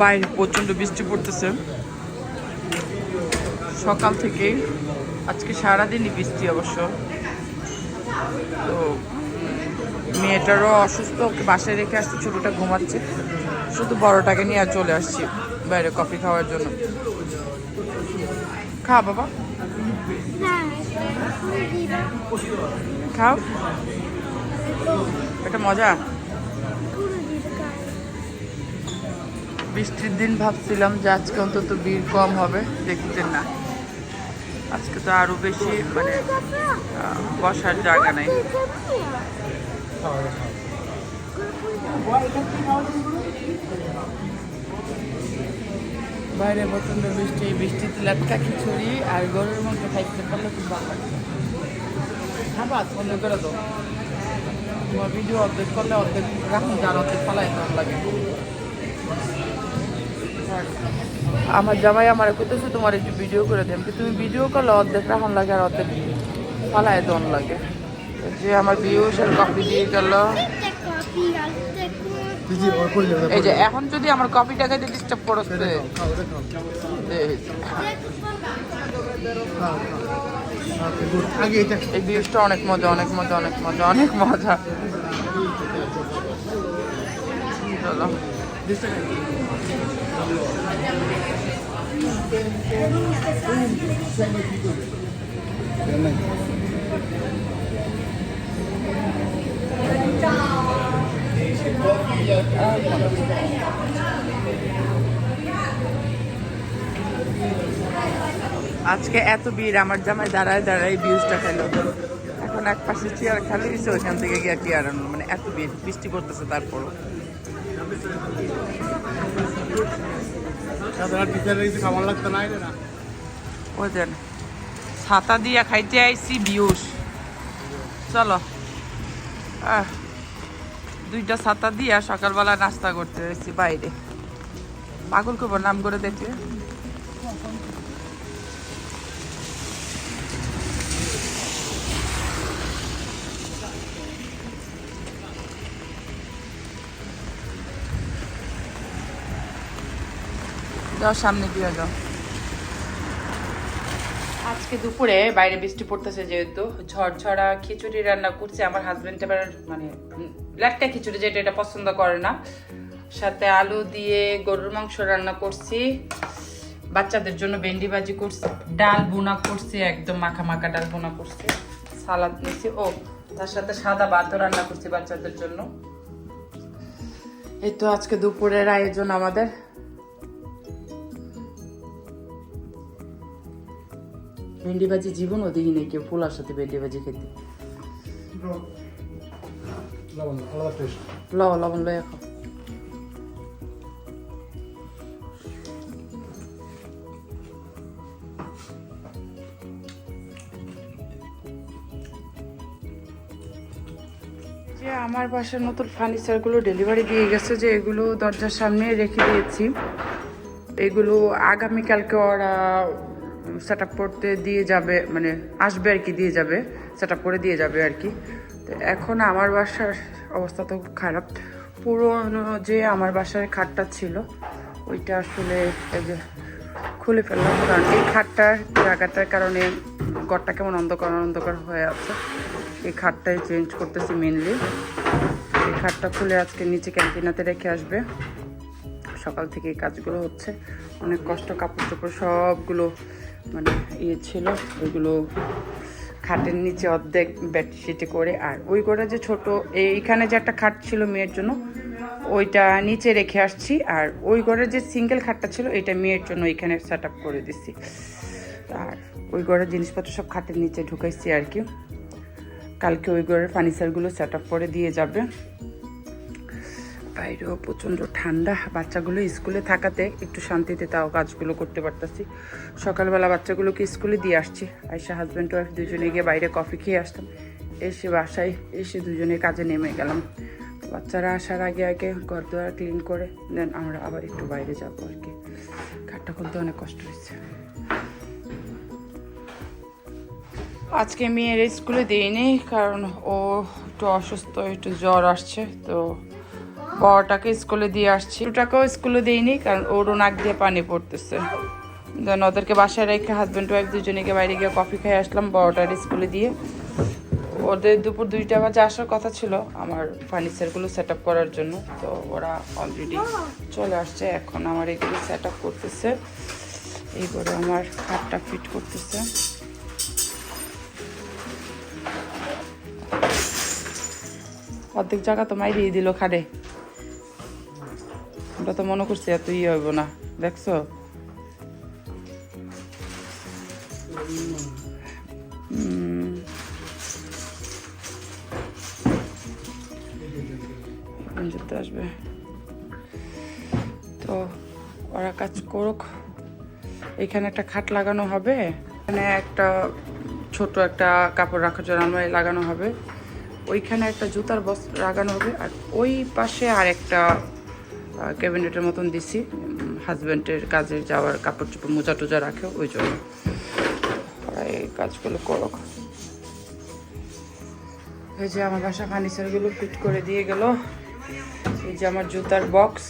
বাইরে প্রচণ্ড বৃষ্টি পড়তেছে। সকাল থেকেই আজকে সারাদিনই বৃষ্টি অবশ্য। তো মেয়েটারও অসুস্থ ওকে বাসায় রেখে আসছে ছোটোটা ঘুমাচ্ছে। শুধু বড়টাকে নিয়ে আর চলে আসছি বাইরে কফি খাওয়ার জন্য। খা বাবা। খাও। এটা মজা? বৃষ্টির দিন ভাবছিলাম যে আজকে অন্তত ভিড় কম হবে দেখতে না। আজকে তো আরও বেশি মানে বসার জায়গা নেই। বাইরে প্রচণ্ড বৃষ্টি বৃষ্টিতে লাটকা খিচুড়ি, আর গরুর মধ্যে খাইতে পারলে খুব ভালো লাগবে খাবার বন্ধ করে দাও। তোমার ভিডিও অর্ধেক করলে অর্ধেক রাখুন, যার অর্ধেক ভালো লাগে। আমার জামাই আমার কইতেছে তোমার একটু ভিডিও করে দেন। তুমি ভিডিও করলে অর্ধেক রাখুন লাগে আর অর্ধেক ফালাই দন লাগে। যে আমার বিয়ে কপি দিয়ে গেল। এই যে এখন যদি আমার কফিটাকে ডিস্টার্ব করছে এটা এই বিউসটা অনেক মজা অনেক মজা অনেক মজা অনেক মজা। চলো। আজকে এত ভিড়, আমার জামাই দাঁড়ায় দাঁড়ায় বিউসটা খেলো। এখন এক পাশে চেয়ার খালি দিচ্ছে ওইখান থেকে গিয়ে আনলো। মানে এত ভিড়, বৃষ্টি পড়তেছে তারপরও। দেন। ছাতা দিয়া খাইতে আইছি, বিউস। চলো। দুইটা ছাতা দিয়া সকালবেলা নাস্তা করতে আইছি বাইরে। পাগল কবর নাম করে দেখলে যাও, সামনে দিয়ে যাও। আজকে দুপুরে বাইরে বৃষ্টি পড়তেছে যেহেতু ঝড়ঝড়া খিচুড়ি রান্না করছে। আমার হাজবেন্ড এবার মানে লাটকা খিচুড়ি যেটা এটা পছন্দ করে না। সাথে আলু দিয়ে গরুর মাংস রান্না করছি। বাচ্চাদের জন্য ভেন্ডি ভাজি করছি। ডাল বোনা করছি, একদম মাখা মাখা ডাল বোনা করছি। সালাদ নিয়েছি ও, তার সাথে সাদা ভাতও রান্না করছি বাচ্চাদের জন্য। এই তো আজকে দুপুরের আয়োজন আমাদের। ভেন্ডি ভাজি জীবনও দেখি নাই কেউ, পোলার সাথে ভেন্ডি ভাজি খেতে। লবণ লবণ লয়ে খাও। যে আমার বাসার নতুন ফার্নিচারগুলো ডেলিভারি দিয়ে গেছে, যে এগুলো দরজার সামনে রেখে দিয়েছি। এগুলো আগামীকালকে ওরা সেট আপ করতে দিয়ে যাবে মানে আসবে আর কি, দিয়ে যাবে সেট আপ করে দিয়ে যাবে আর কি। তো এখন আমার বাসার অবস্থা তো খারাপ। পুরোনো যে আমার বাসার খাটটা ছিল, ওইটা আসলে খুলে ফেললাম, কারণ এই খাটটার জায়গাটার কারণে ঘরটা কেমন অন্ধকার অন্ধকার হয়ে আছে। এই খাটটাই চেঞ্জ করতেছি মেনলি এই খাটটা খুলে আজকে নিচে ক্যান্টিনাতে রেখে আসবে। সকাল থেকে এই কাজগুলো হচ্ছে। অনেক কষ্ট, কাপড় চোপড় সবগুলো মানে ইয়ে ছিল, ওইগুলো খাটের নিচে অর্ধেক বেডশিটে করে, আর ওই করে যে ছোট এইখানে যে একটা খাট ছিল মেয়ের জন্য, ওইটা নিচে রেখে আসছি, আর ওই ঘরের যে সিঙ্গেল খাটটা ছিল, এটা মেয়ের জন্য এখানে সেট আপ করে দিচ্ছি আর ওই ঘরের জিনিসপত্র সব খাটের নিচে ঢুকাইছি আর কি। কালকে ওই ঘরের ফার্নিচারগুলো সেট আপ করে দিয়ে যাবে। বাইরেও প্রচণ্ড ঠান্ডা। বাচ্চাগুলো স্কুলে থাকাতে একটু শান্তিতে তাও কাজগুলো করতে পারতাছি। সকালবেলা বাচ্চাগুলোকে স্কুলে দিয়ে আসছি। আয়সা হাজব্যান্ড ওয়াইফ দুজনে গিয়ে বাইরে কফি খেয়ে আসতাম এসে বাসায় এসে দুজনে কাজে নেমে গেলাম। বাচ্চারা আসার আগে আগে ঘর দুয়ার ক্লিন করে দেন আমরা আবার একটু বাইরে যাব আর কি। খাটটা খুলতে অনেক কষ্ট হয়েছে। আজকে মেয়ের স্কুলে দিইনি কারণ ও একটু অসুস্থ, একটু জ্বর আসছে, তো বড়টাকে স্কুলে দিয়ে আসছি। ছোটটাকেও স্কুলে দিইনি, কারণ ওরও নাক দিয়ে পানি পড়তেছে। দেন ওদেরকে বাসায় রেখে হাজব্যান্ড ওয়াইফ দুজনেকে বাইরে গিয়ে কফি খেয়ে আসলাম বড়টার স্কুলে দিয়ে। ওদের দুপুর দুইটা বাজে আসার কথা ছিল আমার ফার্নিচারগুলো সেট আপ করার জন্য। তো ওরা অলরেডি চলে আসছে, এখন আমার এগুলো সেট আপ করতেছে। এইবারে আমার খাটটা ফিট করতেছে। অর্ধেক জায়গা তো মাইরিয়ে দিল খাটে। আমরা তো মনে করছি এত ইয়ে হইব না, দেখছ? আসবে। তো ওরা কাজ করুক। এখানে একটা খাট লাগানো হবে। এখানে একটা ছোট একটা কাপড় রাখার জন্য আলমারি লাগানো হবে। ওইখানে একটা জুতার বস লাগানো হবে। আর ওই পাশে আর একটা ক্যাবিনেটের মতন দিছি হাজব্যান্ডের কাজে যাওয়ার কাপড় চোপড় মোজা টোজা রাখে, ওই জন্য। এই কাজগুলো করো এই যে আমার বাসা ফার্নিচারগুলো ফিট করে দিয়ে গেল। এই যে আমার জুতার বক্স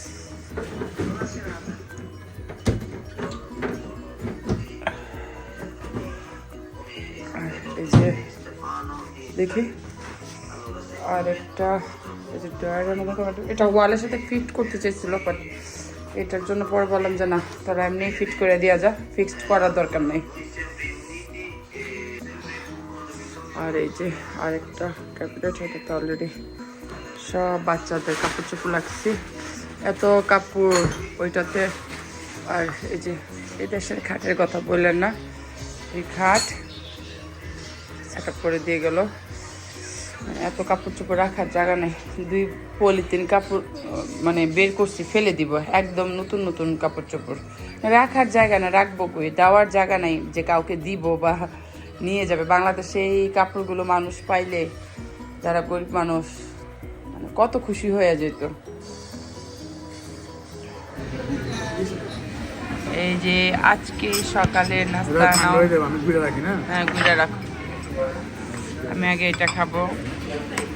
এই যে দেখি, আর একটা এই যে ড্রয়ারের মতো এটা ওয়ালের সাথে ফিট করতে চেয়েছিল বাট এটার জন্য পরে বললাম যে না তারা এমনি ফিট করে দেওয়া যা ফিক্সড করার দরকার নেই। আর এই যে আরেকটা ক্যাপিটেট এটাতে অলরেডি সব বাচ্চাদের কাপড় চোপড় লাগছে। এত কাপড় ওইটাতে, আর এই যে এই দেশের খাটের কথা বললেন না, এই খাট সেট করে দিয়ে গেল। এত কাপড় চোপড় রাখার জায়গা নেই। দুই পলিথিন কাপড় মানে বের করছি ফেলে দিব। একদম নতুন নতুন কাপড় চোপড় রাখার জায়গা না রাখব কই? দেওয়ার জায়গা নাই যে কাউকে দিব বা নিয়ে যাবে। বাংলাদেশে এই কাপড়গুলো মানুষ পাইলে যারা গরিব মানুষ মানে কত খুশি হয়ে যেত। এই যে আজকে সকালে নাস্তা নাও। হয়ে হ্যাঁ গুঁড়া রাখো। আমি আগে এটা খাব। Thank you.